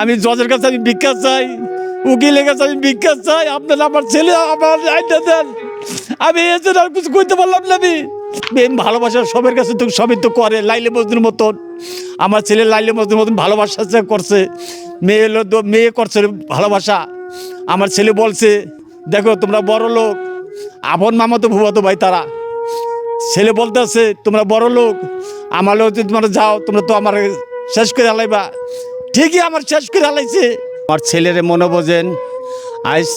আমি জজের কাছে আমি ভিক্ষা চাই, উকিলের কাছে আমি ভিক্ষা চাই, আপনারা আমার ছেলে, আমার আইনা দেন। আমি এসে আর কিছু করতে পারলাম না আমি। প্রেম, ভালোবাসা সবের কাছে তো সবই তো করে, লাইলে মজদুর মতন। আমার ছেলে লাইলে মজদুর মতন ভালোবাসা করছে। মেয়ে হলো মেয়ে করছে ভালোবাসা। আমার ছেলে বলছে, দেখো, তোমরা বড় লোক। আপন মামা তো ভুয়াতো ভাই তারা। ছেলে বলতেছে, তোমরা বড় লোক। আমার লোক যদি তোমরা যাও, তোমরা তো আমার শেষ করে হালাইবা ঠিকই আমার শেষ করে হালাইছে আমার ছেলের মনে বোঝেন আইস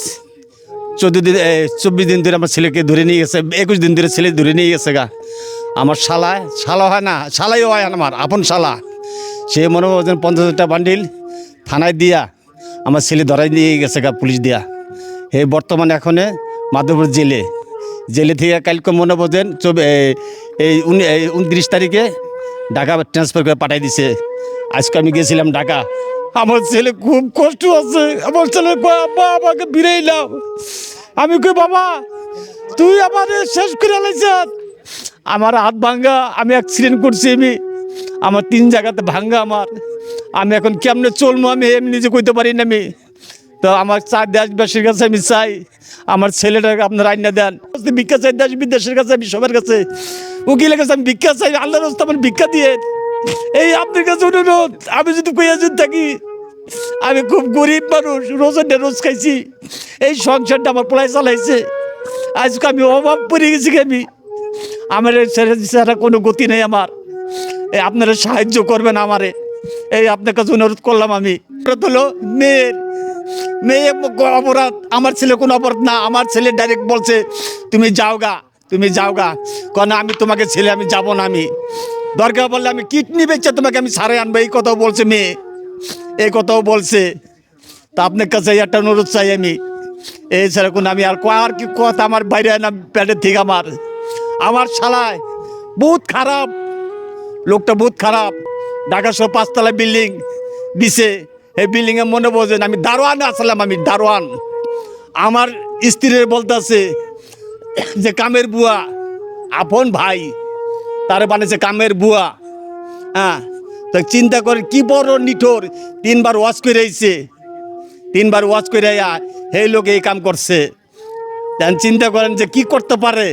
চোদ্দ দিন চব্বিশ দিন ধরে আমার ছেলেকে ধরে নিয়ে গেছে, একুশ দিন ধরে ছেলে ধরে নিয়ে গেছে গা। আমার শালায় শালা হয় না শালাইও হয় আমার, আপন শালা। সে মনে বোঝেন পঞ্চাশ হাজার টাকা বান্ডিল থানায় দিয়া আমার ছেলে ধরাই নিয়ে গেছে গা পুলিশ দিয়া। এই বর্তমানে এখনে মাধবপুর জেলে। জেলে থেকে কালকে মনে বোঝেন এই উনত্রিশ তারিখে ঢাকা ট্রান্সফার করে পাঠাই দিছে। আজকে আমি গেছিলাম ঢাকা। আমার ছেলে খুব কষ্ট আছে আমার ছেলে আব্বা, আমাকে নাও আমি কই, বাবা, তুই আমার শেষ করে আলাইছ আমার হাত ভাঙ্গা, আমি অ্যাক্সিডেন্ট করছি আমি। আমার তিন জায়গাতে ভাঙ্গা আমার। আমি এখন কেমনে চলবো আমি এমনি নিজে কইতে পারি না আমি। তো আমার চা দেশবাসীর কাছে আমি চাই, আমার ছেলেটাকে আপনার আইনা দেন। ভিক্ষা চাই দেশ বিদেশের কাছে, আমি সবার কাছে। উকিলের কাছে আমি ভিক্ষা চাই, আল্লাহর রাস্তা আমার ভিক্ষা দিয়ে। এই আপনার কাছে অনুরোধ আমি যদি কইয়াজুন থাকি, আমি খুব গরিব মানুষ রোজনে রোজ খাইছি। এই সংসারটা আমার প্রায় চালাইছে। আজকে আমি অভাব পড়ে গেছি আমি? আমার ছাড়া কোনো গতি নেই আমার। এই আপনারা সাহায্য করবেন আমারে। এই আপনার কাছে অনুরোধ করলাম আমি। হলো, মেয়ের, মেয়ে অপরাধ, আমার ছেলে কোনো অপরাধ না। আমার ছেলে ডাইরেক্ট বলছে, তুমি যাও গা তুমি যাও গা কেন আমি তোমাকে ছেলে, আমি যাব না আমি। দরকার বললে আমি কিডনি বেচে তোমাকে আমি সারে আনব, এই কথাও বলছে মেয়ে। এই কথাও বলছে। তা আপনার কাছে একটা অনুরোধ চাই আমি। এই কোনো আমি আর আর কি কথা আমার বাইরে না প্যাটের থেকে আমার। আমার শালায় বহুত খারাপ। লোকটা বহুত খারাপ। ঢাকা সহ পাঁচতলা বিল্ডিং দিছে। এই বিল্ডিংয়ে মনে বোঝেন আমি দারোয়ান আসলাম আমি, দারোয়ান। আমার স্ত্রীর বলতেছে যে, কামের বুয়া, আপন ভাই তারে বানিয়েছে কামের বুয়া। হ্যাঁ তো চিন্তা করে কি বড় নিঠোর, তিনবার ওয়াশ করে আইছে। তিনবার ওয়াশ করে আয়া হে লোক এই কাম করছে। চিন্তা করেন যে কি করতে পারে?